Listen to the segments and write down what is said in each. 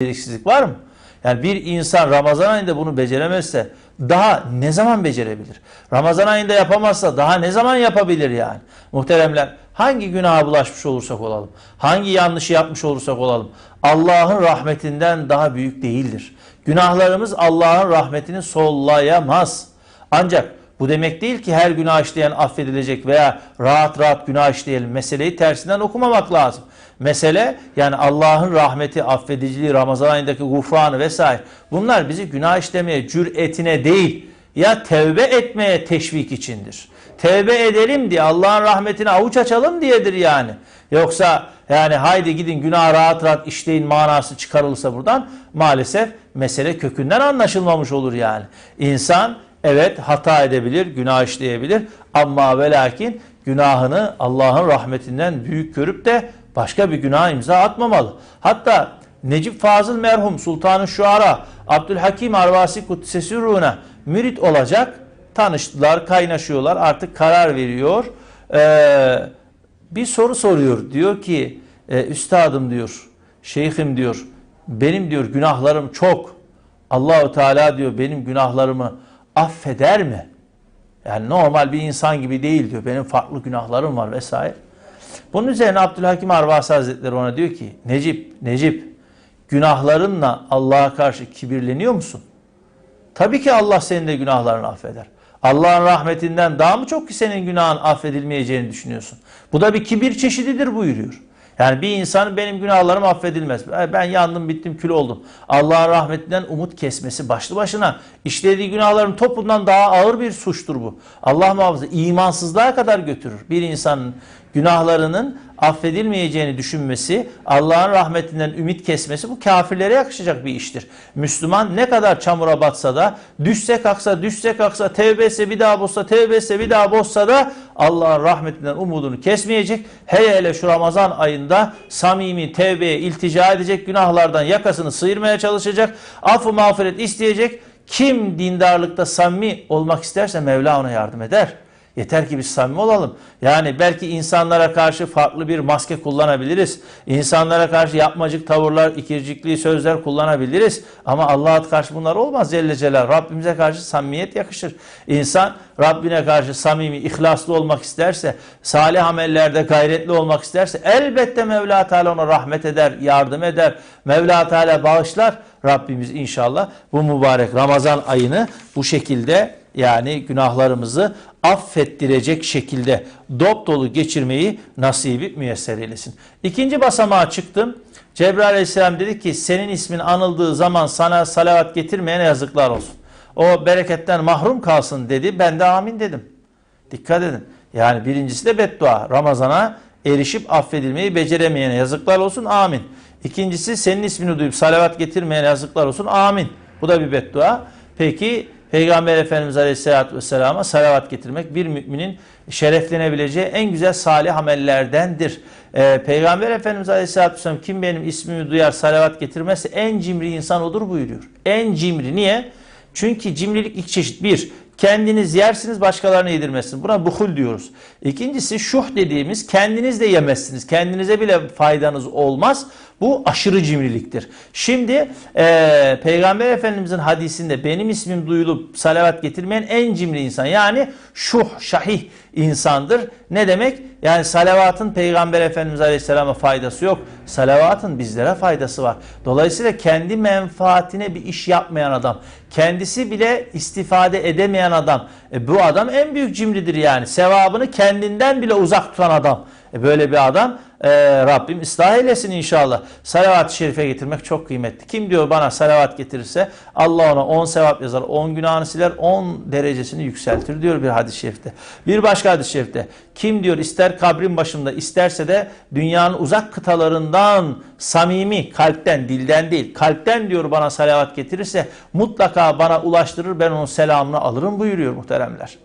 beceriksizlik var mı? Yani bir insan Ramazan ayında bunu beceremezse daha ne zaman becerebilir? Ramazan ayında yapamazsa daha ne zaman yapabilir yani? Muhteremler hangi günaha bulaşmış olursak olalım, hangi yanlışı yapmış olursak olalım Allah'ın rahmetinden daha büyük değildir. Günahlarımız Allah'ın rahmetini sollayamaz. Ancak bu demek değil ki her günah işleyen affedilecek veya rahat rahat günah işleyelim. Meseleyi tersinden okumamak lazım. Mesele yani Allah'ın rahmeti, affediciliği, Ramazan ayındaki gufranı vesaire. Bunlar bizi günah işlemeye cüretine değil ya tevbe etmeye teşvik içindir. Tevbe edelim diye Allah'ın rahmetine avuç açalım diyedir yani. Yoksa yani haydi gidin günah rahat rahat işleyin manası çıkarılırsa buradan maalesef mesele kökünden anlaşılmamış olur yani. İnsan evet hata edebilir, günah işleyebilir ama ve günahını Allah'ın rahmetinden büyük görüp de başka bir günah imza atmamalı. Hatta Necip Fazıl merhum Sultanı Şuara Abdülhakim Arvasi Kudsesi ruhuna mürit olacak. Tanıştılar, kaynaşıyorlar. Artık karar veriyor. Ee, bir soru soruyor. Diyor ki e, üstadım diyor, şeyhim diyor. Benim diyor günahlarım çok. Allahu Teala diyor benim günahlarımı affeder mi? Yani normal bir insan gibi değil diyor. Benim farklı günahlarım var vesaire. Bunun üzerine Abdülhakim Arvasi Hazretleri ona diyor ki Necip, Necip günahlarınla Allah'a karşı kibirleniyor musun? Tabii ki Allah senin de günahlarını affeder. Allah'ın rahmetinden daha mı çok ki senin günahın affedilmeyeceğini düşünüyorsun? Bu da bir kibir çeşididir buyuruyor. Yani bir insanın benim günahlarım affedilmez. Ben yandım bittim kül oldum. Allah'ın rahmetinden umut kesmesi başlı başına işlediği günahların topundan daha ağır bir suçtur bu. Allah muhafaza imansızlığa kadar götürür. Bir insanın günahlarının affedilmeyeceğini düşünmesi, Allah'ın rahmetinden ümit kesmesi bu kafirlere yakışacak bir iştir. Müslüman ne kadar çamura batsa da, düşse kalksa, düşse kalksa, tevbe etse bir daha bozsa, tevbe etse bir daha bozsa da Allah'ın rahmetinden umudunu kesmeyecek. Hele hele şu Ramazan ayında samimi tevbeye iltica edecek, günahlardan yakasını sıyırmaya çalışacak, affı mağfiret isteyecek. Kim dindarlıkta samimi olmak isterse Mevla ona yardım eder. Yeter ki biz samimi olalım. Yani belki insanlara karşı farklı bir maske kullanabiliriz. İnsanlara karşı yapmacık tavırlar, ikircikli sözler kullanabiliriz. Ama Allah'a karşı bunlar olmaz Celle Celal. Rabbimize karşı samimiyet yakışır. İnsan Rabbine karşı samimi, ihlaslı olmak isterse, salih amellerde gayretli olmak isterse elbette Mevla Teala ona rahmet eder, yardım eder. Mevla Teala bağışlar. Rabbimiz inşallah bu mübarek Ramazan ayını bu şekilde yani günahlarımızı affettirecek şekilde dop dolu geçirmeyi nasibi müyesser eylesin. İkinci basamağa çıktım. Cebrail aleyhisselam dedi ki senin ismin anıldığı zaman sana salavat getirmeyene yazıklar olsun. O bereketten mahrum kalsın dedi. Ben de amin dedim. Dikkat edin. Yani birincisi de beddua. Ramazana erişip affedilmeyi beceremeyene yazıklar olsun. Amin. İkincisi senin ismini duyup salavat getirmeyene yazıklar olsun. Amin. Bu da bir beddua. Peki Peygamber Efendimiz Aleyhisselatü Vesselam'a salavat getirmek bir müminin şereflenebileceği en güzel salih amellerdendir. Ee, Peygamber Efendimiz Aleyhisselatü Vesselam kim benim ismimi duyar salavat getirmezse en cimri insan odur buyuruyor. En cimri. Niye? Çünkü cimrilik iki çeşit. Bir, kendiniz yersiniz başkalarına yedirmezsiniz. Buna buhul diyoruz. İkincisi şuh dediğimiz kendiniz de yemezsiniz. Kendinize bile faydanız olmaz. Bu aşırı cimriliktir. Şimdi e, Peygamber Efendimizin hadisinde benim ismim duyulup salavat getirmeyen en cimri insan. Yani şuh, şahih insandır. Ne demek? Yani salavatın Peygamber Efendimiz Aleyhisselam'a faydası yok. Salavatın bizlere faydası var. Dolayısıyla kendi menfaatine bir iş yapmayan adam, kendisi bile istifade edemeyen adam, e, bu adam en büyük cimridir yani. Sevabını kendinden bile uzak tutan adam. E, böyle bir adam e, Rabbim ıslah eylesin inşallah. Salavat-ı şerife getirmek çok kıymetli. Kim diyor bana salavat getirirse Allah ona 10 sevap yazar, 10 günahını siler, 10 derecesini yükseltir diyor bir hadis-i şerifte. Bir başka hadis-i şerifte kim diyor ister kabrin başında isterse de dünyanın uzak kıtalarından samimi kalpten dilden değil kalpten diyor bana salavat getirirse mutlaka bana ulaştırır ben onun selamını alırım buyuruyor muhteremler.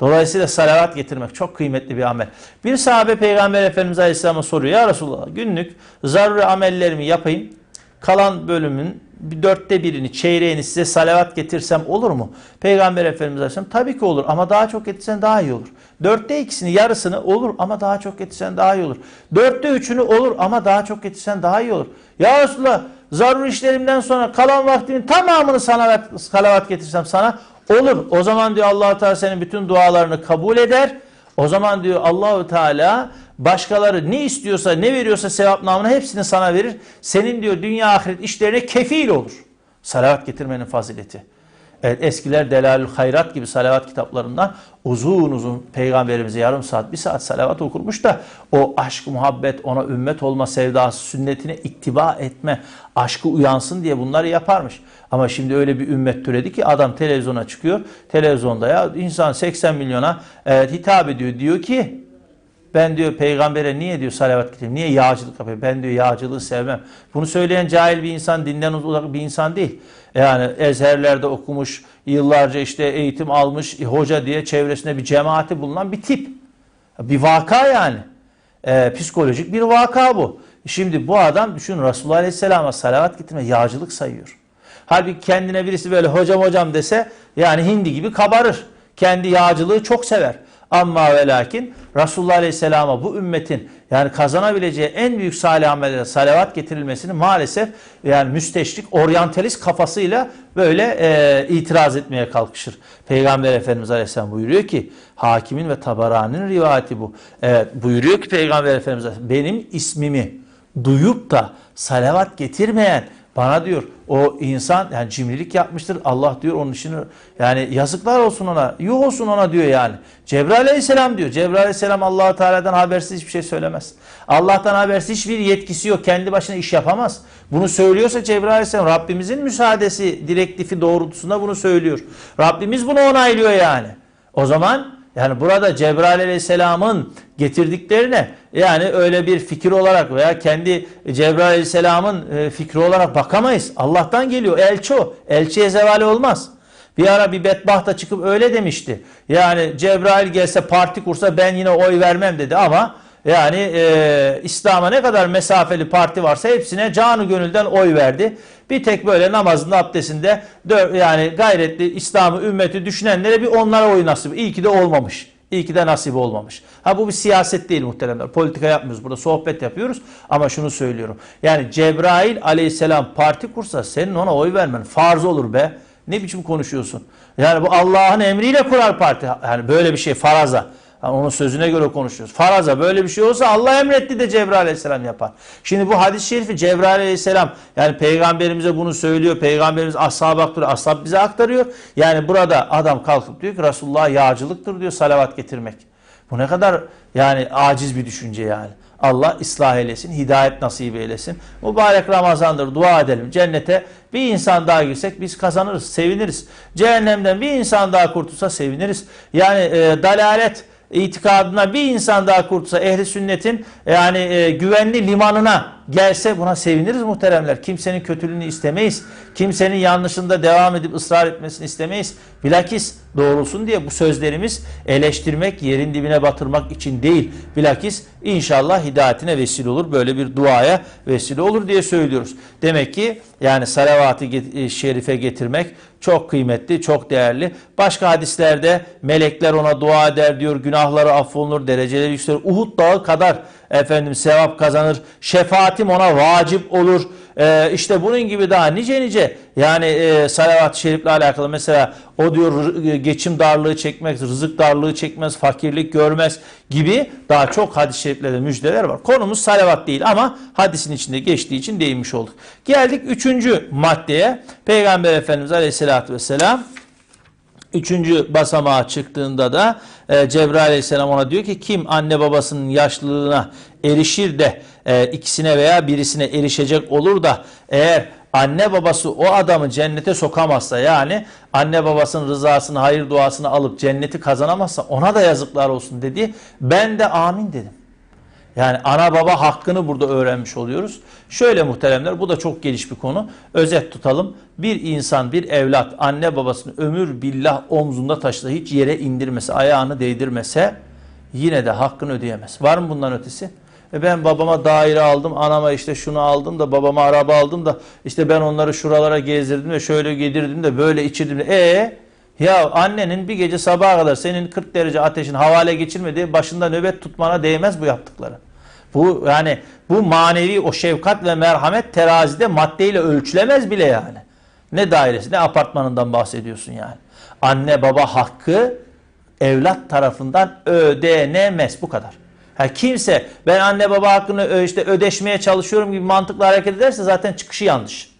Dolayısıyla salavat getirmek çok kıymetli bir amel. Bir sahabe Peygamber Efendimiz Aleyhisselam'a soruyor. Ya Resulallah günlük zaruri amellerimi yapayım. Kalan bölümün bir dörtte birini, çeyreğini size salavat getirsem olur mu? Peygamber Efendimiz Aleyhisselam tabii ki olur ama daha çok getirsen daha iyi olur. Dörtte ikisini, yarısını olur ama daha çok getirsen daha iyi olur. Dörtte üçünü olur ama daha çok getirsen daha iyi olur. Ya Resulallah zarur işlerimden sonra kalan vaktimin tamamını salavat, salavat getirsem sana olur. O zaman diyor allah Teala senin bütün dualarını kabul eder. O zaman diyor Allahu Teala başkaları ne istiyorsa ne veriyorsa sevap namına hepsini sana verir. Senin diyor dünya ahiret işlerine kefil olur. Salavat getirmenin fazileti. Evet, eskiler Delalül Hayrat gibi salavat kitaplarından uzun uzun peygamberimize yarım saat, bir saat salavat okurmuş da o aşk, muhabbet, ona ümmet olma sevdası, sünnetine ittiba etme, aşkı uyansın diye bunları yaparmış. Ama şimdi öyle bir ümmet türedi ki adam televizyona çıkıyor. Televizyonda ya insan 80 milyona evet, hitap ediyor. Diyor ki ben diyor peygambere niye diyor salavat getireyim? Niye yağcılık yapayım? Ben diyor yağcılığı sevmem. Bunu söyleyen cahil bir insan, dinden uzak bir insan değil. Yani ezherlerde okumuş, yıllarca işte eğitim almış, hoca diye çevresinde bir cemaati bulunan bir tip. Bir vaka yani. Ee, psikolojik bir vaka bu. Şimdi bu adam düşün Resulullah Aleyhisselam'a salavat getirme yağcılık sayıyor. Halbuki kendine birisi böyle hocam hocam dese yani hindi gibi kabarır. Kendi yağcılığı çok sever. Ama ve lakin Resulullah Aleyhisselam'a bu ümmetin yani kazanabileceği en büyük salih amellere salavat getirilmesini maalesef yani müsteşrik, oryantalist kafasıyla böyle e, itiraz etmeye kalkışır. Peygamber Efendimiz Aleyhisselam buyuruyor ki hakimin ve tabaranın rivayeti bu. Evet, buyuruyor ki Peygamber Efendimiz benim ismimi duyup da salavat getirmeyen bana diyor o insan yani cimrilik yapmıştır. Allah diyor onun işini yani yazıklar olsun ona. Yuh olsun ona diyor yani. Cebrail aleyhisselam diyor. Cebrail aleyhisselam allah Teala'dan habersiz hiçbir şey söylemez. Allah'tan habersiz hiçbir yetkisi yok. Kendi başına iş yapamaz. Bunu söylüyorsa Cebrail aleyhisselam Rabbimizin müsaadesi, direktifi doğrultusunda bunu söylüyor. Rabbimiz bunu onaylıyor yani. O zaman yani burada Cebrail aleyhisselamın getirdiklerine yani öyle bir fikir olarak veya kendi Cebrail aleyhisselamın e, fikri olarak bakamayız. Allah'tan geliyor. Elçi o. Elçiye zevali olmaz. Bir ara bir bedbaht çıkıp öyle demişti. Yani Cebrail gelse parti kursa ben yine oy vermem dedi ama yani e, İslam'a ne kadar mesafeli parti varsa hepsine canı gönülden oy verdi. Bir tek böyle namazında abdestinde yani gayretli İslam'ı ümmeti düşünenlere bir onlara oy nasip. İyi ki de olmamış. İyi ki de nasip olmamış. Ha bu bir siyaset değil muhteremler. Politika yapmıyoruz. Burada sohbet yapıyoruz. Ama şunu söylüyorum. Yani Cebrail aleyhisselam parti kursa senin ona oy vermen farz olur be. Ne biçim konuşuyorsun? Yani bu Allah'ın emriyle kurar parti. Yani böyle bir şey faraza. Yani onun sözüne göre konuşuyoruz. Faraza böyle bir şey olsa Allah emretti de Cebrail aleyhisselam yapar. Şimdi bu hadis-i şerifi Cebrail aleyhisselam yani peygamberimize bunu söylüyor. Peygamberimiz ashab aktarıyor. Ashab bize aktarıyor. Yani burada adam kalkıp diyor ki Resulullah yağcılıktır diyor salavat getirmek. Bu ne kadar yani aciz bir düşünce yani. Allah ıslah eylesin, hidayet nasip eylesin. Mübarek Ramazan'dır, dua edelim. Cennete bir insan daha girsek biz kazanırız, seviniriz. Cehennemden bir insan daha kurtulsa seviniriz. Yani e, dalalet itikadına bir insan daha kurtulsa ehli sünnetin yani e, güvenli limanına gelse buna seviniriz muhteremler. Kimsenin kötülüğünü istemeyiz. Kimsenin yanlışında devam edip ısrar etmesini istemeyiz. Bilakis doğrulsun diye bu sözlerimiz eleştirmek, yerin dibine batırmak için değil. Bilakis inşallah hidayetine vesile olur. Böyle bir duaya vesile olur diye söylüyoruz. Demek ki yani salavatı e, şerife getirmek çok kıymetli, çok değerli. Başka hadislerde melekler ona dua eder diyor. Günahları affolunur, dereceleri yükselir. Uhud dağı kadar efendim sevap kazanır. Şefaatim ona vacip olur. Ee, işte bunun gibi daha nice nice yani e, salavat-ı şerifle alakalı mesela o diyor geçim darlığı çekmez, rızık darlığı çekmez, fakirlik görmez gibi daha çok hadis-i şeriflerde müjdeler var. Konumuz salavat değil ama hadisin içinde geçtiği için değinmiş olduk. Geldik üçüncü maddeye. Peygamber Efendimiz Aleyhisselatü Vesselam Üçüncü basamağa çıktığında da e, Cebrail aleyhisselam ona diyor ki kim anne babasının yaşlılığına erişir de e, ikisine veya birisine erişecek olur da eğer anne babası o adamı cennete sokamazsa yani anne babasının rızasını hayır duasını alıp cenneti kazanamazsa ona da yazıklar olsun dedi. Ben de amin dedim. Yani ana baba hakkını burada öğrenmiş oluyoruz. Şöyle muhteremler bu da çok geniş bir konu. Özet tutalım. Bir insan, bir evlat anne babasını ömür billah omzunda taşısa hiç yere indirmese, ayağını değdirmese yine de hakkını ödeyemez. Var mı bundan ötesi? E ben babama daire aldım, anama işte şunu aldım da babama araba aldım da işte ben onları şuralara gezdirdim de şöyle yedirdim de böyle içirdim de. E ya annenin bir gece sabaha kadar senin 40 derece ateşin havale geçirmediği başında nöbet tutmana değmez bu yaptıkları. Bu yani bu manevi o şefkat ve merhamet terazide maddeyle ölçülemez bile yani. Ne dairesi ne apartmanından bahsediyorsun yani. Anne baba hakkı evlat tarafından ödenemez bu kadar. Ha kimse ben anne baba hakkını ö- işte ödeşmeye çalışıyorum gibi mantıkla hareket ederse zaten çıkışı yanlış.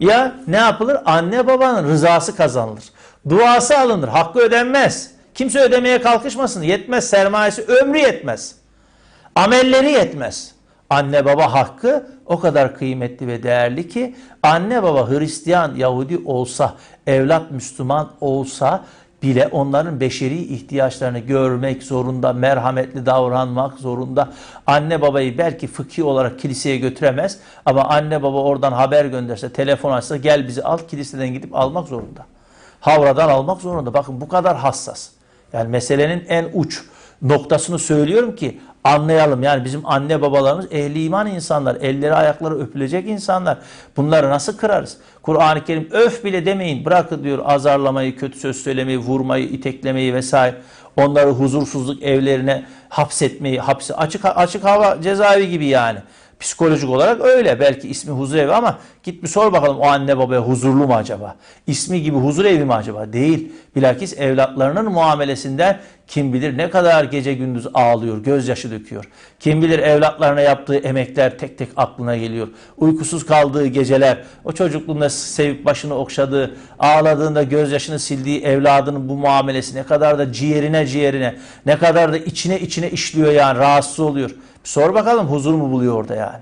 Ya ne yapılır? Anne babanın rızası kazanılır. Duası alınır. Hakkı ödenmez. Kimse ödemeye kalkışmasın. Yetmez sermayesi ömrü yetmez. Amelleri yetmez. Anne baba hakkı o kadar kıymetli ve değerli ki anne baba Hristiyan, Yahudi olsa, evlat Müslüman olsa bile onların beşeri ihtiyaçlarını görmek zorunda, merhametli davranmak zorunda. Anne babayı belki fıkhi olarak kiliseye götüremez ama anne baba oradan haber gönderse, telefon açsa gel bizi al kiliseden gidip almak zorunda. Havradan almak zorunda. Bakın bu kadar hassas. Yani meselenin en uç noktasını söylüyorum ki anlayalım. Yani bizim anne babalarımız ehli iman insanlar. Elleri ayakları öpülecek insanlar. Bunları nasıl kırarız? Kur'an-ı Kerim öf bile demeyin. Bırakın diyor azarlamayı, kötü söz söylemeyi, vurmayı, iteklemeyi vesaire. Onları huzursuzluk evlerine hapsetmeyi, hapse açık açık hava cezaevi gibi yani. Psikolojik olarak öyle. Belki ismi huzur evi ama git bir sor bakalım o anne babaya huzurlu mu acaba? İsmi gibi huzur evi mi acaba? Değil. Bilakis evlatlarının muamelesinden kim bilir ne kadar gece gündüz ağlıyor, gözyaşı döküyor. Kim bilir evlatlarına yaptığı emekler tek tek aklına geliyor. Uykusuz kaldığı geceler, o çocukluğunda sevip başını okşadığı, ağladığında gözyaşını sildiği evladının bu muamelesi ne kadar da ciğerine ciğerine, ne kadar da içine içine işliyor yani rahatsız oluyor. Sor bakalım huzur mu buluyor orada yani.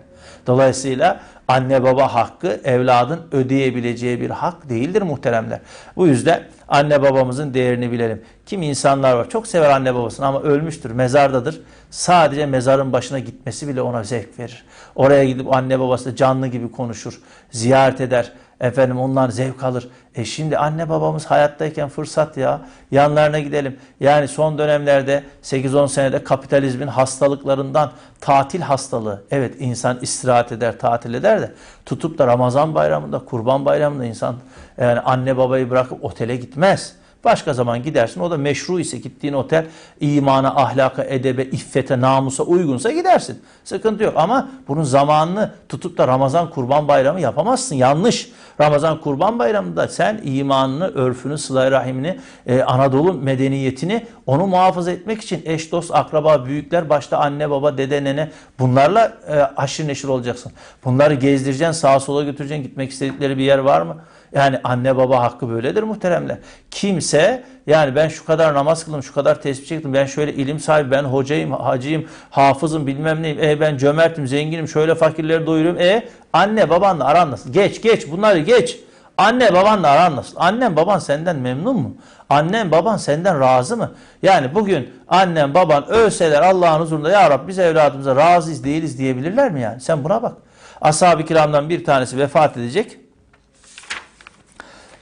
Dolayısıyla anne baba hakkı evladın ödeyebileceği bir hak değildir muhteremler. Bu yüzden anne babamızın değerini bilelim. Kim insanlar var çok sever anne babasını ama ölmüştür, mezardadır. Sadece mezarın başına gitmesi bile ona zevk verir. Oraya gidip anne babası canlı gibi konuşur, ziyaret eder. Efendim onlar zevk alır. E şimdi anne babamız hayattayken fırsat ya. Yanlarına gidelim. Yani son dönemlerde 8-10 senede kapitalizmin hastalıklarından tatil hastalığı. Evet insan istirahat eder, tatil eder de tutup da Ramazan bayramında, Kurban bayramında insan yani anne babayı bırakıp otele gitmez. Başka zaman gidersin. O da meşru ise gittiğin otel imana, ahlaka, edebe, iffete, namusa uygunsa gidersin. Sıkıntı yok. Ama bunun zamanını tutup da Ramazan kurban bayramı yapamazsın. Yanlış. Ramazan kurban bayramında sen imanını, örfünü, sıla rahimini, e, Anadolu medeniyetini onu muhafaza etmek için eş, dost, akraba, büyükler, başta anne, baba, dede, nene bunlarla e, aşırı neşir olacaksın. Bunları gezdireceksin, sağa sola götüreceksin. Gitmek istedikleri bir yer var mı? Yani anne baba hakkı böyledir muhteremler. Kimse yani ben şu kadar namaz kıldım, şu kadar tesbih çektim, ben şöyle ilim sahibi, ben hocayım, hacıyım, hafızım, bilmem neyim, e ben cömertim, zenginim, şöyle fakirleri doyuruyorum. E anne babanla aran nasıl? Geç geç bunları geç. Anne babanla aran nasıl? Annen baban senden memnun mu? Annen baban senden razı mı? Yani bugün annen baban ölseler Allah'ın huzurunda ya Rabbi biz evladımıza razıyız değiliz diyebilirler mi yani? Sen buna bak. Ashab-ı kiramdan bir tanesi vefat edecek.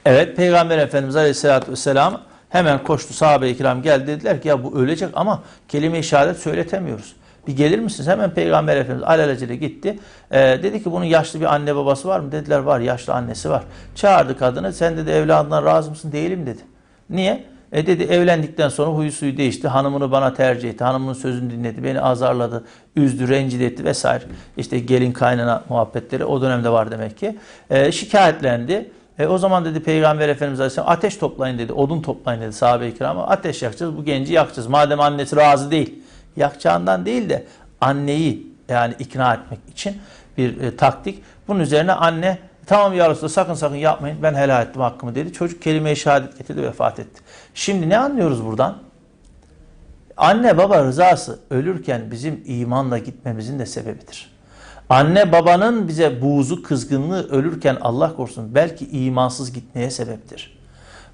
Evet Peygamber Efendimiz Aleyhisselatü Vesselam hemen koştu sahabe-i kiram geldi dediler ki ya bu ölecek ama kelime-i şehadet söyletemiyoruz. Bir gelir misiniz? Hemen Peygamber Efendimiz alelacele gitti. Ee, dedi ki bunun yaşlı bir anne babası var mı? Dediler var yaşlı annesi var. Çağırdı kadını sen dedi evladından razı mısın? Değilim dedi. Niye? E dedi evlendikten sonra huyu suyu değişti. Hanımını bana tercih etti. Hanımının sözünü dinledi. Beni azarladı, üzdü, rencide etti vesaire. İşte gelin kaynana muhabbetleri o dönemde var demek ki. E, şikayetlendi. E, o zaman dedi Peygamber Efendimiz Aleyhisselam ateş toplayın dedi. Odun toplayın dedi sahabe-i kirama. Ateş yakacağız. Bu genci yakacağız. Madem annesi razı değil. Yakacağından değil de anneyi yani ikna etmek için bir e, taktik. Bunun üzerine anne tamam ya Resulallah sakın sakın yapmayın ben helal ettim hakkımı dedi. Çocuk kelime-i şehadet getirdi vefat etti. Şimdi ne anlıyoruz buradan? Anne baba rızası ölürken bizim imanla gitmemizin de sebebidir. Anne babanın bize buğzu, kızgınlığı ölürken Allah korusun belki imansız gitmeye sebeptir.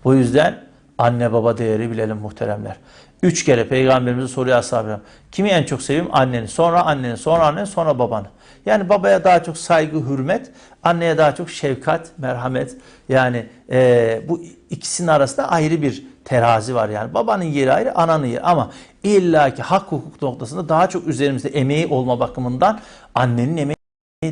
Bu yüzden anne baba değeri bilelim muhteremler. Üç kere peygamberimize soruyor ashab Kimi en çok seveyim? Anneni. Sonra anneni, sonra anneni, sonra babanı. Yani babaya daha çok saygı, hürmet, anneye daha çok şefkat, merhamet. Yani e, bu ikisinin arasında ayrı bir terazi var yani. Babanın yeri ayrı, ananın yeri ama illaki hak hukuk noktasında daha çok üzerimizde emeği olma bakımından annenin emeği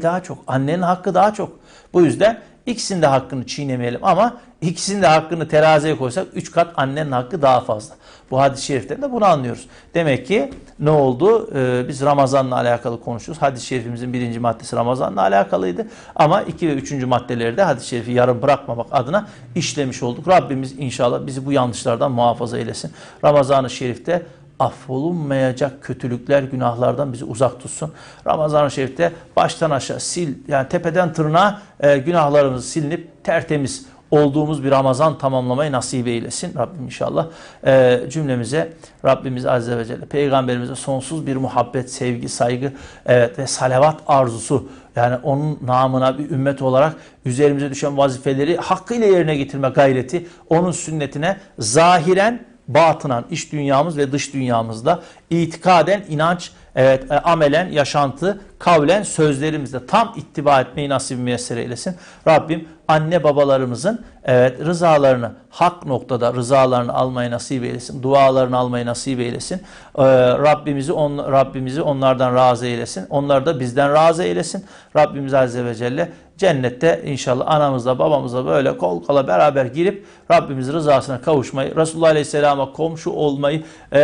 daha çok. Annenin hakkı daha çok. Bu yüzden ikisinin de hakkını çiğnemeyelim ama ikisinin de hakkını teraziye koysak 3 kat annenin hakkı daha fazla. Bu hadis-i şeriften de bunu anlıyoruz. Demek ki ne oldu? Ee, biz Ramazan'la alakalı konuşuyoruz. Hadis-i şerifimizin birinci maddesi Ramazan'la alakalıydı. Ama iki ve üçüncü maddeleri de hadis-i şerifi yarım bırakmamak adına işlemiş olduk. Rabbimiz inşallah bizi bu yanlışlardan muhafaza eylesin. Ramazan-ı Şerif'te affolunmayacak kötülükler, günahlardan bizi uzak tutsun. Ramazan-ı Şerif'te baştan aşağı sil, yani tepeden tırnağa e, günahlarımız silinip tertemiz olduğumuz bir Ramazan tamamlamayı nasip eylesin. Rabbim inşallah e, cümlemize Rabbimiz Azze ve Celle Peygamberimize sonsuz bir muhabbet, sevgi, saygı evet, ve salavat arzusu yani onun namına bir ümmet olarak üzerimize düşen vazifeleri hakkıyla yerine getirme gayreti, onun sünnetine zahiren batınan iç dünyamız ve dış dünyamızda itikaden inanç, evet e, amelen yaşantı, kavlen sözlerimizde tam ittiba etmeyi nasip müyesser eylesin. Rabbim anne babalarımızın evet rızalarını hak noktada rızalarını almayı nasip eylesin. Dualarını almayı nasip eylesin. Ee, Rabbimizi on, Rabbimizi onlardan razı eylesin. Onları da bizden razı eylesin. Rabbimiz Azze ve Celle cennette inşallah anamızla babamızla böyle kol kola beraber girip Rabbimiz rızasına kavuşmayı, Resulullah Aleyhisselam'a komşu olmayı, e,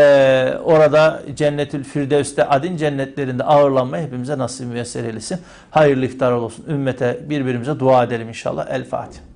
orada Cennetül Firdevs'te adin cennetlerinde ağırlanmayı hepimize nasip müyesser eylesin. Hayırlı iftar olsun. Ümmete birbirimize dua edelim inşallah. El Fatiha.